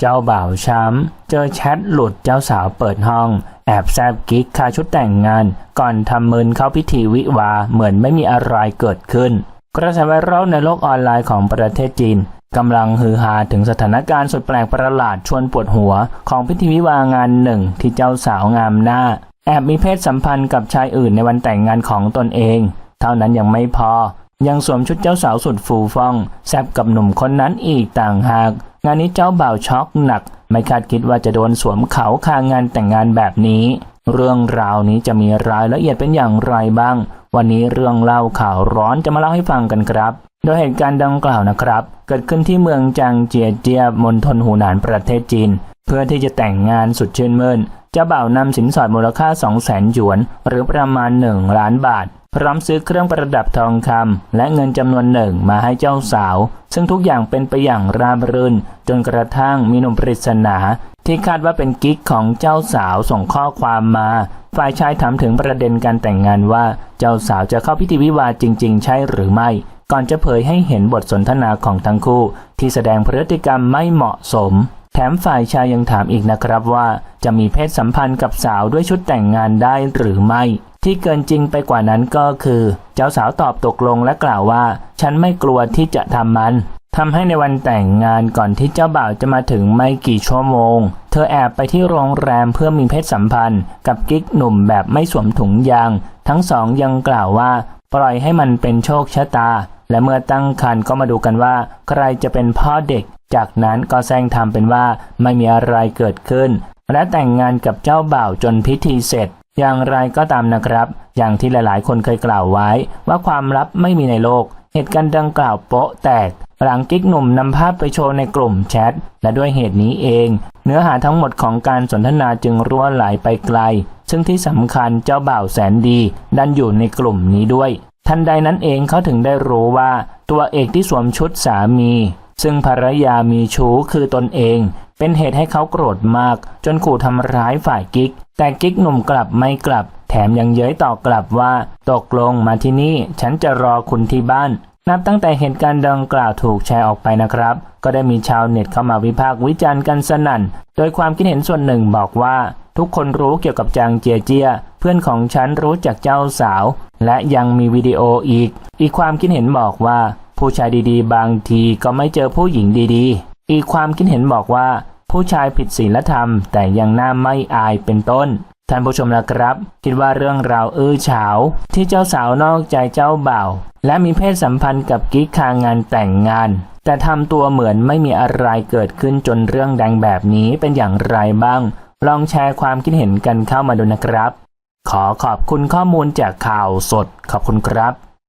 เจ้าบ่าวช้ำ เจอแชทหลุดเจ้าสาวเปิดห้อง แอบแซบกิ๊กคาชุดแต่งงาน ก่อนทำมืนเข้าพิธีวิวาเหมือนไม่มีอะไรเกิดขึ้น กระแสไวรัลในโลกออนไลน์ของประเทศจีนกำลังฮือฮาถึงสถานการณ์สุดแปลกประหลาดชวนปวดหัว ของพิธีวิวางานหนึ่งที่เจ้าสาวงามหน้า แอบมีเพศสัมพันธ์กับชายอื่นในวันแต่งงานของตนเอง เท่านั้นยังไม่พอ ยังสวมชุดเจ้าสาวสุดฟูฟ่องแซบกับหนุ่มคนนั้นอีกต่างหาก งานนี้เจ้าบ่าวช็อกหนัก ไม่คาดคิดว่าจะโดนสวมเขาคางานแต่งงานแบบนี้ เรื่องราวนี้จะมีรายละเอียดเป็นอย่างไรบ้าง วันนี้เรื่องเล่าข่าวร้อนจะมาเล่าให้ฟังกันครับ โดยเหตุการณ์ดังกล่าวนะครับ เกิดขึ้นที่เมืองจางเจียเจียมณฑลหูหนานประเทศจีน เพื่อที่จะแต่งงานสุดชื่นมื่นเจ้าบ่าวนำสินสอดมูลค่า 2 0 0แสนหยวน หรือประมาณ 1 ล้านบาท พร้อมซื้อเครื่องประดับทองคำและเงินจำนวนหนึ่งมาให้เจ้าสาว ซึ่งทุกอย่างเป็นไปอย่างราบรื่น จนกระทั่งมีหนุ่มปริศนา ที่คาดว่าเป็นกิ๊กของเจ้าสาวส่งข้อความมา ฝ่ายชายถามถึงประเด็นการแต่งงานว่าเจ้าสาวจะเข้าพิธีวิวาจริง ๆ ใช่หรือไม่ก่อนจะเผยให้เห็นบทสนทนาของทั้งคู่ ที่แสดงพฤติกรรมไม่เหมาะสม แถมฝ่ายชายยังถามอีกนะครับว่า จะมีเพศสัมพันธ์กับสาวด้วยชุดแต่งงานได้หรือไม่ ที่เกินจริงไปกว่านั้นก็คือ เจ้าสาวตอบตกลงและกล่าวว่า ฉันไม่กลัวที่จะทำมันทำให้ในวันแต่งงานก่อนที่เจ้าบ่าวจะมาถึงไม่กี่ชั่วโมง เธอแอบไปที่โรงแรมเพื่อมีเพศสัมพันธ์ กับกิ๊กหนุ่มแบบไม่สวมถุงยาง ทั้งสองยังกล่าวว่า ปล่อยให้มันเป็นโชคชะตา และเมื่อตั้งครรภ์ก็มาดูกันว่า ใครจะเป็นพ่อเด็ก จากนั้นก็แซงทำเป็นว่าไม่มีอะไรเกิดขึ้น และแต่งงานกับเจ้าบ่าวจนพิธีเสร็จ อย่างไรก็ตามนะครับ อย่างที่หลายๆ คนเคยกล่าวไว้ ว่าความลับไม่มีในโลก เหตุการณ์ดังกล่าวโป๊ะแตก หลังกิ๊กหนุ่มนำภาพไปโชว์ในกลุ่มแชท และด้วยเหตุนี้เอง เนื้อหาทั้งหมดของการสนทนาจึงรั่วไหลไปไกล ซึ่งที่สำคัญเจ้าบ่าวแสนดี ดันอยู่ในกลุ่มนี้ด้วย ทันใดนั้นเองเขาถึงได้รู้ว่า ตัวเอกที่สวมชุดสามี ซึ่งภรรยามีชู้คือตนเอง เป็นเหตุให้เขาโกรธมาก จนขู่ทำร้ายฝ่ายกิ๊ก แต่กิ๊กหนุ่มกลับไม่กลับ แถมยังเย้ยตอบกลับว่า ตกลงมาที่นี่ฉันจะรอคุณที่บ้าน นับตั้งแต่เหตุการณ์ดังกล่าวถูกแชร์ออกไปนะครับ ก็ได้มีชาวเน็ตเข้ามาวิพากษ์วิจารณ์กันสนั่น โดยความคิดเห็นส่วนหนึ่งบอกว่าทุกคนรู้เกี่ยวกับจางเจียเจีย เพื่อนของฉันรู้จักเจ้าสาว และยังมีวิดีโออีก อีกความคิดเห็นบอกว่า ผู้ชายดีๆ บางทีก็ไม่เจอผู้หญิงดีๆ อีกความคิดเห็นบอกว่า ผู้ชายผิดศีลธรรม แต่ยังหน้าไม่อายเป็นต้น ท่านผู้ชมนะครับ คิดว่าเรื่องราวอื้อฉาว ที่เจ้าสาวนอกใจเจ้าบ่าวและมีเพศสัมพันธ์กับกิ๊กคางานแต่งงาน แต่ทำตัวเหมือนไม่มีอะไรเกิดขึ้นจนเรื่องดังแบบนี้เป็นอย่างไรบ้าง ลองแชร์ความคิดเห็นกันเข้ามาดูนะครับ ขอขอบคุณข้อมูลจากข่าวสด ขอบคุณครับ